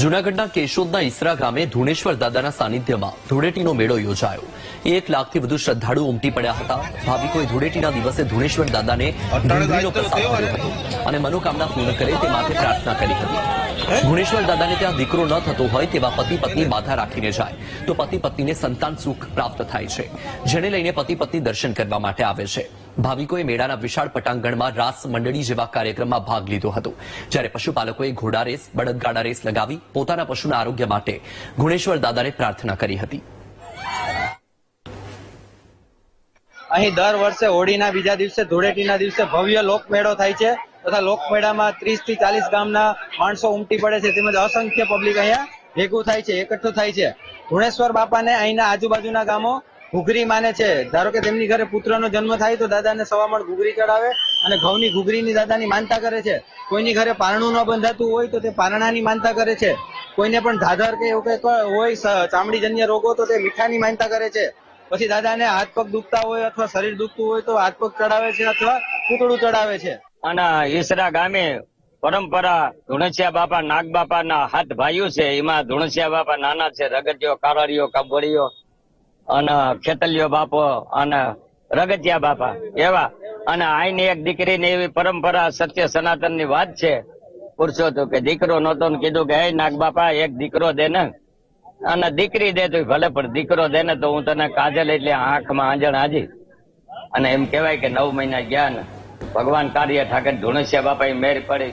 જૂનાગઢના કેશોદના ઈસરા ગામે ધુણેશ્વર દાદાના સાનિધ્યમાં ધૂળેટીનો મેળો યોજાયો. એક લાખથી વધુ શ્રદ્ધાળુ ઉમટી પડ્યા હતા. ભાવિકોએ ધૂળેટીના દિવસે ધુણેશ્વર દાદાને અને મનોકામના પૂર્ણ કરે તે માટે પ્રાર્થના કરી હતી. ધુણેશ્વર દાદાને ત્યાં દીકરો ન થતો હોય તેવા પતિ પત્ની બાધા રાખીને જાય. તો પતિ પત્નીને સંતાન સુખ પ્રાપ્ત થાય છે જેને લઈને પતિ પત્ની દર્શન કરવા માટે આવે છે. ભાવિકોએ મેળાના વિશાળ પટાંગણમાં રાસ મંડળી જેવા કાર્યક્રમમાં ભાગ લીધો હતો. જ્યારે પશુપાલકોએ ઘોડા રેસ, બળદગાડા રેસ લગાવી પોતાના પશુના આરોગ્ય માટે ગુણેશ્વર દાદાને પ્રાર્થના કરી હતી. અહીં દર વર્ષે હોળીના બીજા દિવસે, ધૂળેટીના દિવસે ભવ્ય લોકમેળો થાય છે તથા લોકમેળામાં ત્રીસથી ચાલીસ ગામના માણસો ઉમટી પડે છે તેમજ અસંખ્ય પબ્લિક અહીંયા ભેગું થાય છે, એકઠું થાય છે. ધુણેશ્વર બાપાને અહીંના આજુબાજુના ગામો ઘૂઘરી માને છે. ધારો કે તેમની ઘરે પુત્રનો જન્મ થાય તો દાદાને સવામણ ઘૂઘરી ચડાવે અને ઘઉંની ઘૂઘરીની દાદાની માનતા કરે છે. કોઈની ઘરે પારણું ન બંધાતું હોય તો તે પારણાની માનતા કરે છે. કોઈને પણ ધાધર કે એવું કંઈક હોય ચામડીજન્ય રોગો તો તે મીઠાની માનતા કરે છે. પછી દાદાને હાથ પગ દુખતા હોય અથવા શરીર દુખતું હોય તો હાથ પગ ચડાવે છે અથવા પૂતળું ચડાવે છે. અને ઈસરા ગામે પરંપરા ધુણસિયા બાપા નાગ બાપાના હાથ ભાઈઓ છે. એમાં ધુણસિયા બાપા નાના છે. રગતિયો કારળિયો કાબોળિયો અને ખેતલિયો બાપો અને રગતિયા બાપા. એવા. અને આઈની એક દીકરીની એવી પરંપરા સત્ય સનાતનની વાત છે. પુરુષોત્તમ કે દીકરો નહોતો ને કીધું કે, હે નાગ બાપા, એક દીકરો દે ને. અને દીકરી દે તો ભલે, પણ દીકરો દે ને તો હું તને કાજલ એટલે આંખમાં આંજણ હાજી. અને એમ કહેવાય કે નવ મહિના ગયા ને ભગવાન કાર્ય ઠાકર ધુણસિયા બાપા મેર પડી.